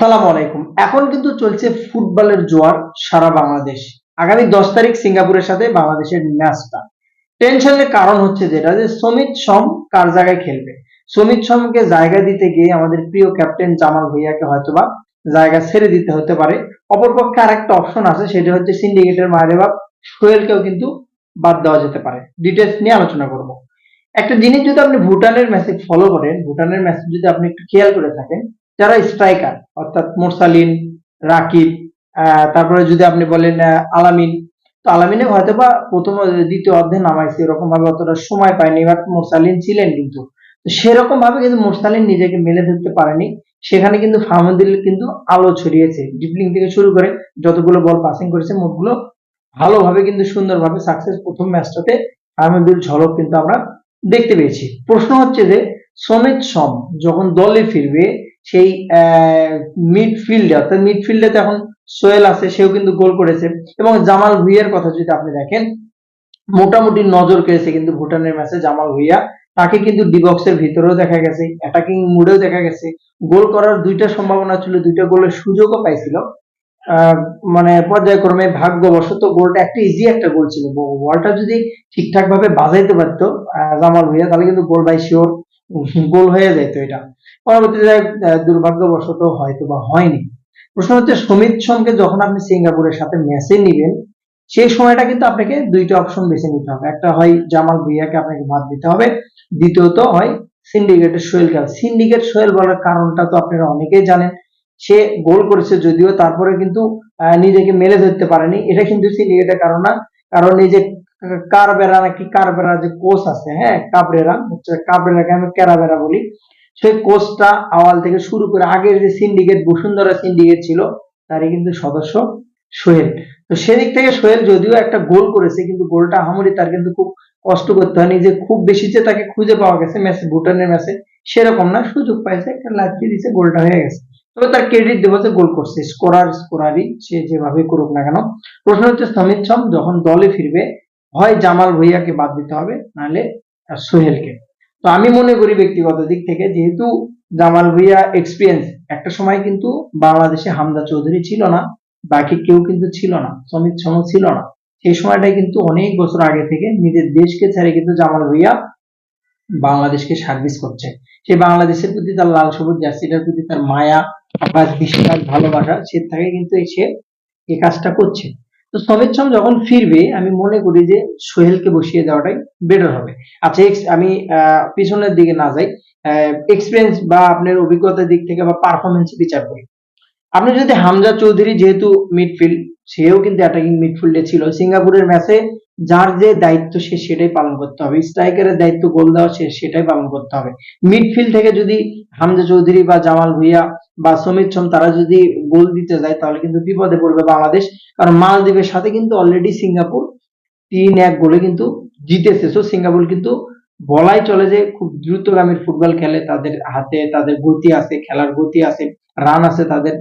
সালাম আলাইকুম। এখন কিন্তু চলছে ফুটবলের জোয়ার সারা বাংলাদেশ। আগামী দশ তারিখ সিঙ্গাপুরের সাথে বাংলাদেশের ম্যাচটা। টেনশনের কারণ হচ্ছে যেটা যে সমিত সম কার জায়গায় খেলবে? সমিত সমকে জায়গা দিতে গিয়ে আমাদের প্রিয় ক্যাপ্টেন জামাল ভুইয়াকে হয়তোবা জায়গা ছেড়ে দিতে হতে পারে। অপরপক্ষে আরেকটা অপশন আছে, সেটা হচ্ছে সিন্ডিকেটের মায়ের বাপ সোহেলকেও কিন্তু বাদ দেওয়া যেতে পারে। ডিটেলস নিয়ে আলোচনা করব। একটা জিনিস যদি আপনি ভুটানের ম্যাচে ফলো করেন, ভুটানের ম্যাচ যদি আপনি একটু খেয়াল করে থাকেন, যারা স্ট্রাইকার অর্থাৎ মোরসালিন, রাকিব তারপরে যদি আপনি বলেন আলামিন, তো আলামিনে হয়তো বা প্রথম দ্বিতীয় অধ্যায় নামাইছে এরকম ভাবে অতটা সময় পায়নি বাট মোরসালিন ছিলেন কিন্তু। সেরকম ভাবে কিন্তু মোরসালিন নিজেকে মেলে ধরতে পারেনি, সেখানে কিন্তু ফাহমুদুল কিন্তু আলো ছড়িয়েছে। ডিপলিং থেকে শুরু করে যতগুলো বল পাসিং করেছে, মোটগুলো ভালোভাবে কিন্তু সুন্দরভাবে সাকসেস প্রথম ম্যাচটাতে ফাহমুদুল ঝলক কিন্তু আমরা দেখতে পেয়েছি। প্রশ্ন হচ্ছে যে, সমিত সম যখন দলে ফিরবে সেই মিডফিল্ডে অর্থাৎ মিডফিল্ডে এখন সোহেল আছে, সেও কিন্তু গোল করেছে। এবং জামাল ভুইয়ার কথা যদি আপনি দেখেন, মোটামুটি নজর কেড়েছে কিন্তু ভুটানের ম্যাচে জামাল ভুইয়া। তাকে কিন্তু ডিবক্সের ভিতরেও দেখা গেছে অ্যাটাকিং মুডেও দেখা গেছে। গোল করার দুইটা সম্ভাবনা ছিল, দুইটা গোলের সুযোগও পাইছিল। মানে পর্যায়ক্রমে ভাগ্যবশত গোলটা একটা ইজি একটা গোল ছিল। বলটা যদি ঠিকঠাক ভাবে বাজাইতে পারতো জামাল ভুইয়া, তাহলে কিন্তু গোল বাই শিওর গোল হয়ে যেত এটা। পরবর্তীতে দুর্ভাগ্যবশত হয়তো বা হয়নি। প্রশ্ন হচ্ছে, সমিত সোমকে যখন আপনি সিঙ্গাপুরের সাথে ম্যাচে নিবেন সেই সময়টা কিন্তু আপনাকে দুইটা অপশন বেছে নিতে হবে। একটা হয় জামাল ভুইয়াকে আপনাকে বাদ দিতে হবে, দ্বিতীয়ত হয় সিন্ডিকেটের সোহেল খেল। সিন্ডিকেট সোহেল বলার কারণটা তো আপনারা অনেকেই জানেন, সে গোল করেছে যদিও তারপরে কিন্তু নিজেকে মেলে ধরতে পারেনি। এটা কিন্তু সিন্ডিকেটের কারণ না, কারণ এই যে কারবেরা নাকি কারবেরা যে কোচ আছে হ্যাঁ কাবরেরা, হচ্ছে কাবরেরাকে আমি ক্যারাবেরা বলি। সেই কোচটা আওয়াল থেকে শুরু করে আগের যে সিন্ডিকেট বসুন্ধরা সিন্ডিকেট ছিল, তারই কিন্তু সদস্য সোহেল। তো সেদিক থেকে সোহেল যদিও একটা গোল করেছে, কিন্তু গোলটা আহামরি তার কিন্তু খুব কষ্ট করতে হয়নি। যে খুব বেশি যে তাকে খুঁজে পাওয়া গেছে ম্যাচে ভুটানের ম্যাচে সেরকম না, সুযোগ পাইছে, একটা লাথি দিছে, গোলটা হয়ে গেছে। তবে তার ক্রেডিট দেবো যে গোল করছে স্কোরার স্কোরারই সে যেভাবে করুক না কেন। প্রশ্ন হচ্ছে সমিত সম যখন দলে ফিরবে হয় জামাল ভুইয়াকে বাদ দিতে হবে, নাহলে সোহেলকে। তো আমি মনে করি ব্যক্তিগত দিক থেকে যেহেতু জামাল ভুইয়া এক্সপিরিয়েন্স একটা সময় কিন্তু বাংলাদেশে হামদা চৌধুরী ছিল না, বাকি কেউ কিন্তু ছিল না, সমিত সম ছিল না। সেই সময়টাই কিন্তু অনেক বছর আগে থেকে নিজের দেশকে ছেড়ে কিন্তু জামাল ভুইয়া বাংলাদেশকে সার্ভিস করছে। সেই বাংলাদেশের প্রতি তার লাল সবুজ জার্সিটার প্রতি তার মায়া বা বিশ্বাস ভালোবাসা, সে থাকে কিন্তু সে এই কাজটা করছে। তো সম যখন ফিরবে, আমি মনে করি যে সোহেলকে বসিয়ে দেওয়াটাই বেটার হবে। আচ্ছা আমি পিছনের দিকে না যাই। এক্সপিরিয়েন্স বা আপনার অভিজ্ঞতার দিক থেকে বা পারফরমেন্স বিচার করি। আপনি যদি হামজা চৌধুরী যেহেতু মিডফিল্ড সেও কিন্তু অ্যাটাকিং মিডফিল্ডে ছিল। সিঙ্গাপুরের ম্যাচে যার যে দায়িত্ব সে সেটাই পালন করতে হবে। স্ট্রাইকারের দায়িত্ব, গোল দেওয়া সে সেটাই পালন করতে হবে। মিডফিল্ড থেকে যদি হামজা চৌধুরী বা জামাল ভুইয়া বা সমিত সোম তারা যদি গোল দিতে যায়, তাহলে কিন্তু বিপদে পড়বে বাংলাদেশ। কারণ মালদ্বীপের সাথে কিন্তু অলরেডি সিঙ্গাপুর তিন এক গোলে কিন্তু জিতেছে। সো সিঙ্গাপুর কিন্তু বলাই চলে যে খুব দ্রুতগামীর ফুটবল খেলে তাদের হাতে তাদের গতি আছে, খেলার গতি আছে রান আছে তাদের।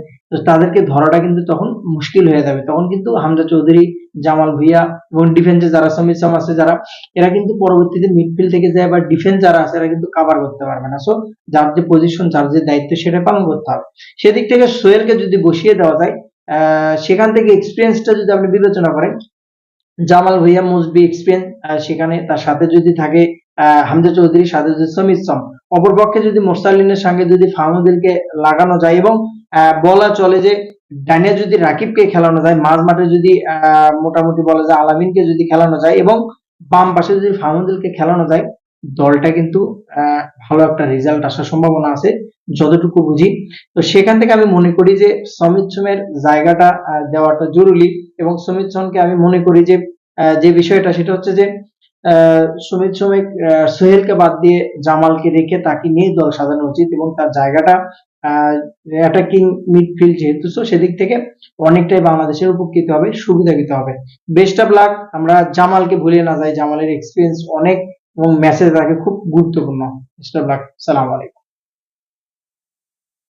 তাদেরকে ধরাটা কিন্তু তখন মুশকিল হয়ে যাবে। তখন কিন্তু হামজা চৌধুরী জামাল ভুইয়া এবং ডিফেন্সে যারা সমিত সাম আছে যারা, এরা কিন্তু পরবর্তীতে মিডফিল্ড থেকে যায় বা ডিফেন্স যারা আছে, এরা কিন্তু কাভার করতে পারবে না। সো যার যে পজিশন যার যে দায়িত্ব, সেটা পালন করতে হবে। সেদিক থেকে সোহেলকে যদি বসিয়ে দেওয়া যায় সেখান থেকে এক্সপিরিয়েন্সটা যদি আপনি বিবেচনা করেন, Jamal Bhuiyan must be experience সেখানে তার সাথে যদি থাকে হামজা চৌধুরীর সাথে যদি সমিত সম। অপরপক্ষে যদি মোস্তালিনের সঙ্গে যদি ফাহমুদুলকে লাগানো যায় এবং বলা চলে যে ডানে যদি রাকিবকে খেলানো যায়, মাঝ মাঠে যদি মোটামুটি বলা যায় আলামিনকে যদি খেলানো যায় এবং বাম পাশে যদি ফাহমুদুলকে খেলানো যায়, দলটা কিন্তু ভালো একটা রেজাল্ট আসার সম্ভাবনা আছে, যতটুকু বুঝি। তো সেখান থেকে আমি মনে করি যে সমিত সোমের জায়গাটা দেওয়াটা জরুরি এবং সমিত সোমকে আমি মনে করি যে যে বিষয়টা সেটা হচ্ছে যে সুমিত সোমেক সোহেলকে বাদ দিয়ে জামালকে রেখে তাকে নিয়ে দল সাজানো উচিত এবং তার জায়গাটা অ্যাটাকিং মিডফিল্ড যেহেতু সো সেদিক থেকে অনেকটাই বাংলাদেশের উপকৃত হবে, সুবিধা দিতে হবে। বেস্ট অফ লাক আমরা জামালকে ভুলে না যাই। জামালের এক্সপিরিয়েন্স অনেক এবং মেসেজ তাকে খুব গুরুত্বপূর্ণ। বেস্ট অফ লাক সালাম আলাইকুম।